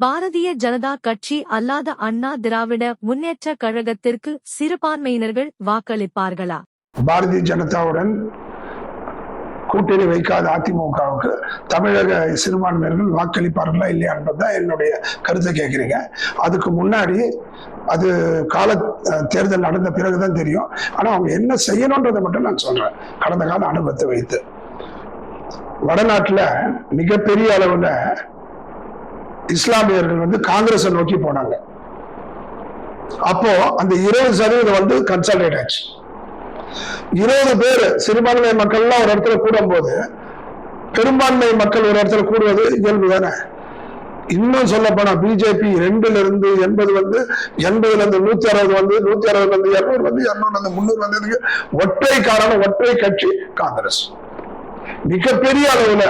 பாரதிய ஜனதா கட்சி அல்லாத அண்ணா திராவிட முன்னேற்ற கழகத்திற்கு சிறுபான்மையினர்கள் வாக்களிப்பார்களா? பாரதிய ஜனதாவுடன் கூட்டணி வைக்காத அதிமுகவுக்கு தமிழக சிறுபான்மையினர்கள் வாக்களிப்பார்களா இல்லையா என்பதுதான் என்னுடைய கருத்தை கேட்குறீங்க. அதுக்கு முன்னாடி அது கால தேர்தல் நடந்த பிறகுதான் தெரியும். ஆனா அவங்க என்ன செய்யணுன்றதை மட்டும் நான் சொல்றேன். கடந்த கால அனுபவத்தை வைத்து. வடநாட்டுல மிகப்பெரிய அளவுல இஸ்லாமியர்கள் வந்து காங்கிரஸை நோக்கி போனாங்க. அப்போ அந்த இருபது சதவீதம் வந்து கன்சல்டேட் ஆச்சு. இருபது பேர் சிறுபான்மை மக்கள்லாம் ஒரு இடத்துல கூடும் போது பெரும்பான்மை மக்கள் ஒரு இடத்துல கூடுவது இயல்பு தானே? இன்னும் சொல்ல போனா பிஜேபி ரெண்டுல இருந்து எண்பது வந்து எண்பதுல இருந்து நூத்தி அறுபது வந்து நூத்தி அறுபதுல இருந்து இருநூறு வந்து இருநூறுல இருந்து முன்னூறு வந்ததுக்கு ஒற்றை காரணம் ஒற்றை கட்சி காங்கிரஸ். மிகப்பெரிய அளவுல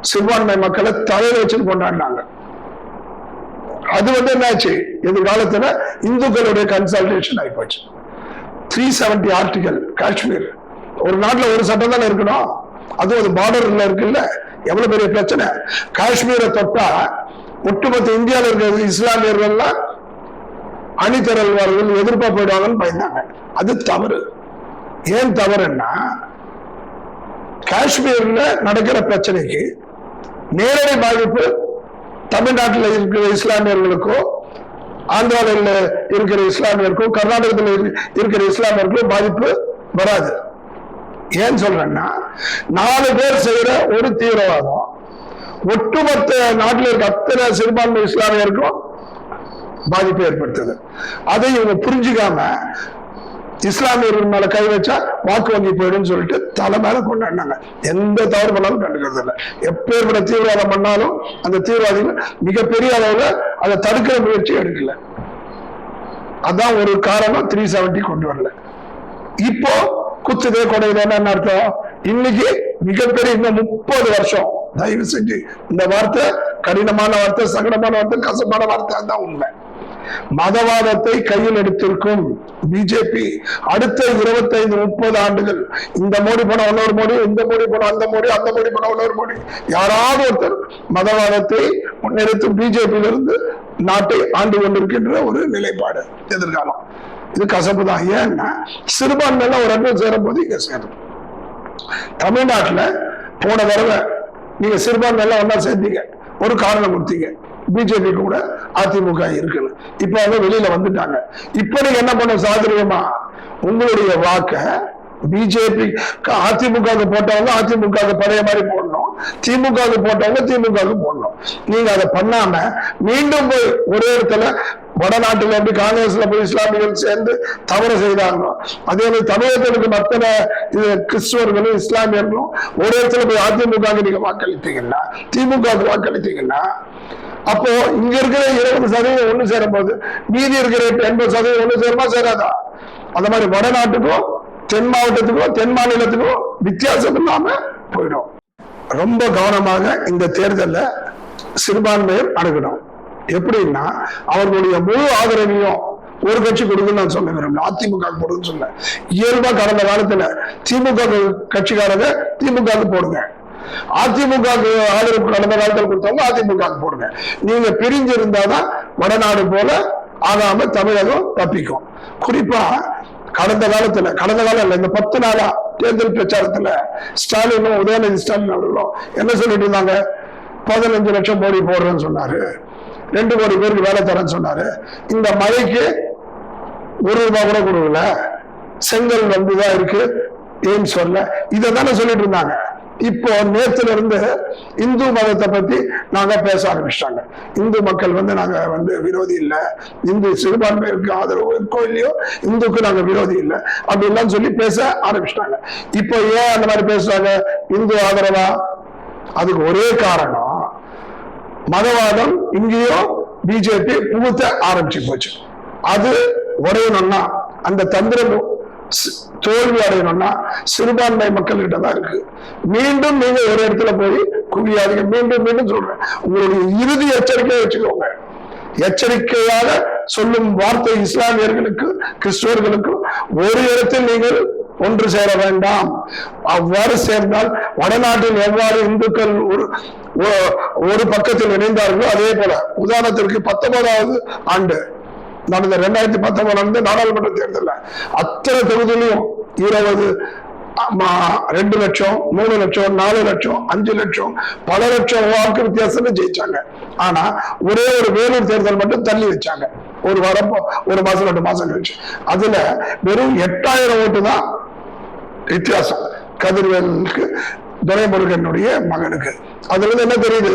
சிறுபான்மை மக்களை தலையில வச்சு கொண்டாடினாங்க. அது வந்து என்னாச்சு? எதிர்காலத்துல இந்துக்களுடைய கன்சல்டேஷன் ஆயிப்போச்சு. Three seventy article Kashmir. ஒரு நாட்டில் ஒரு சட்டம் தானே இருக்கணும்? அதுவும் அது பார்டர்ல இருக்குல்ல? எவ்வளவு பெரிய பிரச்சனை? காஷ்மீரை தொட்டா ஒட்டுமொத்த இந்தியாவில் இருக்கிற இஸ்லாமியர்கள்லாம் அணிதிரள்வார்கள் எதிர்ப்பா போயிடுவாங்கன்னு பயந்தாங்க. அது தவறு. ஏன் தவறுன்னா காஷ்மீர்ல நடக்கிற பிரச்சனைக்கு நேரடி பாதிப்பு தமிழ்நாட்டில் இருக்கிற இஸ்லாமியர்களுக்கோ ஆந்திராவில் இருக்கிற இஸ்லாமியருக்கும் கர்நாடகத்தில் இருக்கிற இஸ்லாமியருக்கும் பாதிப்பு வராது. ஏன் சொல்றேன்னா நாலு பேர் செய்யற ஒரு தீவிரவாதம் ஒட்டுமொத்த நாட்டில் இருக்க அத்தனை சிறுபான்மை இஸ்லாமியருக்கும் பாதிப்பு ஏற்படுத்துது. அதை இவங்க புரிஞ்சுக்காம இஸ்லாமியர்கள் மேல கை வச்சா வாக்கு வங்கி போயிடும் சொல்லிட்டு தலை மேல கொண்டாடினாங்க எந்த தவறு பண்ணாலும் கண்டுக்கிறது இல்லை. எப்பேற்பட தீவிரவாதம் பண்ணாலும் அந்த தீவிரவாதிகள் மிகப்பெரிய அளவுல அதை தடுக்கிற முயற்சி எடுக்கல. அதான் ஒரு காரணம் த்ரீ செவன்டி கொண்டு வரல. இப்போ குத்துதே கொடையுதேன்னு என்ன அர்த்தம்? இன்னைக்கு மிகப்பெரிய இன்னும் முப்பது வருஷம் தயவு செஞ்சு இந்த வார்த்தை கடினமான வார்த்தை சங்கடமான வார்த்தை கசப்பான வார்த்தை தான் உண்மை. மதவாதத்தை கையில் எடுத்திருக்கும் பிஜேபி அடுத்த இருபத்தைந்து முப்பது ஆண்டுகள். இந்த மோடி போன இன்னொரு மோடி இந்த மோடி போன அந்த மோடி அந்த மோடி போன இன்னொரு மோடி. யாராவது ஒருத்தர் மதவாதத்தை முன்னெடுத்து பிஜேபியிலிருந்து நாட்டை ஆண்டு கொண்டிருக்கின்ற ஒரு நிலைப்பாடு எதிர்காலம். இது கசப்பு தான். ஏன்னா சிறுபான்மையில ஒரு இடத்துல சேரும் போது இங்க சேரும். தமிழ்நாட்டுல போன தடவை நீங்க சிறுபான்மையில ஒன்னா சேர்ந்தீங்க. ஒரு காரணம் கொடுத்தீங்க. பிஜேபி கூட அதிமுக இருக்குது. இப்ப அவங்க வெளியில வந்துட்டாங்க. இப்ப நீங்க என்ன பண்ண சாதுரியமா? உங்களுடைய வாக்க பிஜேபி அதிமுக போட்டவங்க அதிமுக பழைய மாதிரி போடணும். திமுக போட்டவங்க திமுக போடணும். நீங்க அதை பண்ணாம மீண்டும் போய் ஒரே இடத்துல வடநாட்டுல எப்படி காங்கிரஸ்ல போய் இஸ்லாமியர்கள் சேர்ந்து தவறு செய்தாங்க அதே மாதிரி தமிழகத்திற்கு மத்தன இது கிறிஸ்துவர்களும் இஸ்லாமியர்களும் ஒரு இடத்துல போய் அதிமுக நீங்க வாக்களித்தீங்கன்னா திமுக வாக்களித்தீங்கன்னா அப்போ இங்க இருக்கிற இருபது சதவீதம் ஒண்ணு சேரும் போது மீதி இருக்கிற எண்பது சதவீதம் ஒண்ணு சேருமா சேராதா? அந்த மாதிரி வடநாட்டுக்கும் தென் மாவட்டத்துக்கும் தென் மாநிலத்துக்கும் வித்தியாசம் இல்லாம போயிடும். ரொம்ப கவனமாக இந்த தேர்தல்ல சிறுபான்மையை அணுகணும். எப்படின்னா அவர்களுடைய முழு ஆதரவையும் ஒரு கட்சி கொடுக்குன்னு நான் சொல்ல விரும்பல அதிமுக போடுன்னு சொல்ல இயல்பா கடந்த காலத்துல திமுக கட்சிக்காரங்க திமுக போடுங்க. அதிமுக ஆதரவு கடந்த காலத்தில் கொடுத்தவங்க அதிமுக போடுங்க. நீங்க பிரிஞ்சு இருந்தாதான் வடநாடு போல ஆகாம தமிழகம் தப்பிக்கும். குறிப்பா கடந்த காலத்துல கடந்த காலம் இல்ல இந்த பத்து நாளா தேர்தல் பிரச்சாரத்துல ஸ்டாலினும் உதயநிதி ஸ்டாலின் அவர்களும் என்ன சொல்லிட்டு இருந்தாங்க? பதினஞ்சு லட்சம் கோடி போடுறேன்னு சொன்னாரு. ரெண்டு கோடி பேருக்கு வேலை தரேன்னு சொன்னாரு. இந்த மழைக்கு ஒரு ரூபாய் கூட கொடுக்கல. செங்கல் வந்துதான் இருக்கு. ஏன்னு சொல்ல இதை தானே சொல்லிட்டு இருந்தாங்க. இப்போ நேத்துல இருந்து இந்து மதத்தை பத்தி நாங்க பேச ஆரம்பிச்சிட்டாங்க. இந்து மக்கள் வந்து நாங்க வந்து விரோதி இல்ல. இந்து சிறுபான்மையிற்கு ஆதரவு இருக்கோ இல்லையோ இந்துக்கு நாங்க விரோதி இல்லை. அப்படி எல்லாம் சொல்லி பேச ஆரம்பிச்சிட்டாங்க. இப்போ ஏன் அந்த மாதிரி பேசுறாங்க? இந்து ஆதரவா? அதுக்கு ஒரே காரணம் மதவாதம் இங்கேயும் பிஜேபி புகுத்த ஆரம்பிச்சு போச்சு. அது ஒரே நன்னா அந்த தந்திரம் தோல்வி அடையணும்னா சிறுபான்மை மக்கள்கிட்ட தான் இருக்கு. மீண்டும் நீங்க ஒரு இடத்துல போய் குவியாதீங்க. மீண்டும் மீண்டும் சொல்றேன். உங்களுடைய இறுதி எச்சரிக்கையை வச்சுக்கோங்க. எச்சரிக்கையாக சொல்லும் வார்த்தை இஸ்லாமியர்களுக்கு கிறிஸ்துவர்களுக்கு ஒரு இடத்தில் நீங்கள் ஒன்று சேர வேண்டாம். அவ்வாறு சேர்ந்தால் வடநாட்டில் எவ்வாறு இந்துக்கள் ஒரு ஒரு பக்கத்தில் இணைந்தார்களோ அதே போல உதாரணத்திற்கு பத்தொன்பதாவது ஆண்டு நடந்த ரெண்டாயிரத்தி பத்தொன்பதுல இருந்து நாடாளுமன்ற தேர்தலில் அத்தனை தொகுதியிலையும் இருபது ஆமா, ரெண்டு லட்சம் மூணு லட்சம் நாலு லட்சம் அஞ்சு லட்சம் பல லட்சம் வாக்கு வித்தியாசத்துல ஜெயிச்சாங்க. ஆனா ஒரே ஒரு வேலூர் தேர்தல் மட்டும் தள்ளி வச்சாங்க. ஒரு வாரம் ஒரு மாசம் ரெண்டு மாசம் கழிச்சு. அதுல வெறும் எட்டாயிரம் ஓட்டு தான் வித்தியாசம். கதிர்வேலுக்கு துரைமுருகனுடைய மகனுக்கு. அதுல இருந்து என்ன தெரியுது?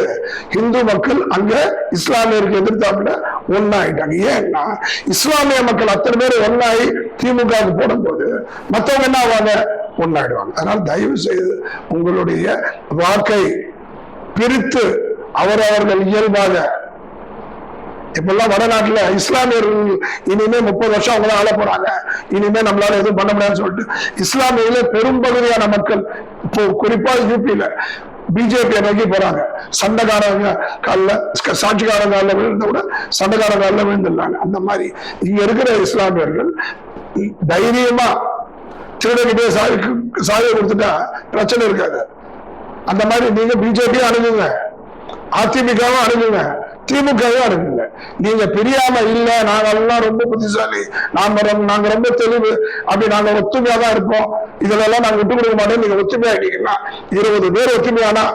இந்து மக்கள் அங்க இஸ்லாமியருக்கு எதிர்த்தாப்புல ஒன்னாயிட்டாங்க ஏன்னா இஸ்லாமிய மக்கள் அத்தனை பேர் ஒன்னாயி திமுகவுக்கு போடும்போது மத்தவங்க என்ன ஆவாங்க? ஒன்னாயிடுவாங்க அதனால தயவு செய்து உங்களுடைய வாக்கை பிரித்து அவரவர்கள் இயல்பாக இப்பெல்லாம் வடநாட்டுல இஸ்லாமியர்கள் இனிமே முப்பது வருஷம் அவங்க ஆள போறாங்க. இனிமே நம்மளால எதுவும் பண்ண முடியாதுன்னு சொல்லிட்டு இஸ்லாமியில பெரும்பகுதியான மக்கள் இப்போ குறிப்பா யூபியில பிஜேபி நோக்கி போறாங்க. சண்டைக்காரங்க காலில் சாட்சிக்காரங்க காலில் விழுந்த கூட சண்டைக்காரங்க காலில் விழுந்துடுறாங்க. அந்த மாதிரி இங்க இருக்கிற இஸ்லாமியர்கள் தைரியமா திருடகிட்டே சாவி சாவியை கொடுத்துட்டா பிரச்சனை இருக்காது. அந்த மாதிரி நீங்க பிஜேபியும் அணுகுங்க. அதிமுகவும் அணுகுங்க. திமுகவே அணுகுங்க நீங்க பிரியாம இல்ல நாங்கெல்லாம் ரொம்ப புத்திசாலி. நாம நாங்க ரொம்ப தெளிவு. அப்படி நாங்க ஒத்துமையா தான் இருப்போம். இதுல எல்லாம் நாங்க விட்டு கொடுக்க மாட்டோம். நீங்க ஒத்துமையா ஆயிட்டீங்கன்னா இருபது பேர் ஒத்துமையானா?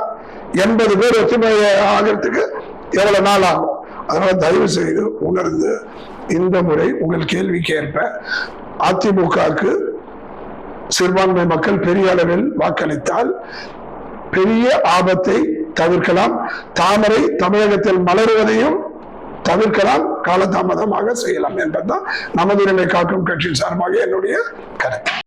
எண்பது பேர் ஒத்துமை ஆகிறதுக்கு எவ்வளவு நாள் ஆகும்? அதனால தயவு செய்து உணர்ந்து இந்த முறை உங்கள் கேள்விக்கு ஏற்ப அதிமுகவுக்கு சிறுபான்மை மக்கள் பெரிய அளவில் வாக்களித்தால் பெரிய ஆபத்தை தவிர்க்கலாம். தாமரை தமிழகத்தில் மலருவதையும் தவிர்க்கலாம். காலதாமதமாக செய்யலாம் என்பதுதான் நமது உரிமை காக்கும் கட்சியின் சார்பாக என்னுடைய கருத்து.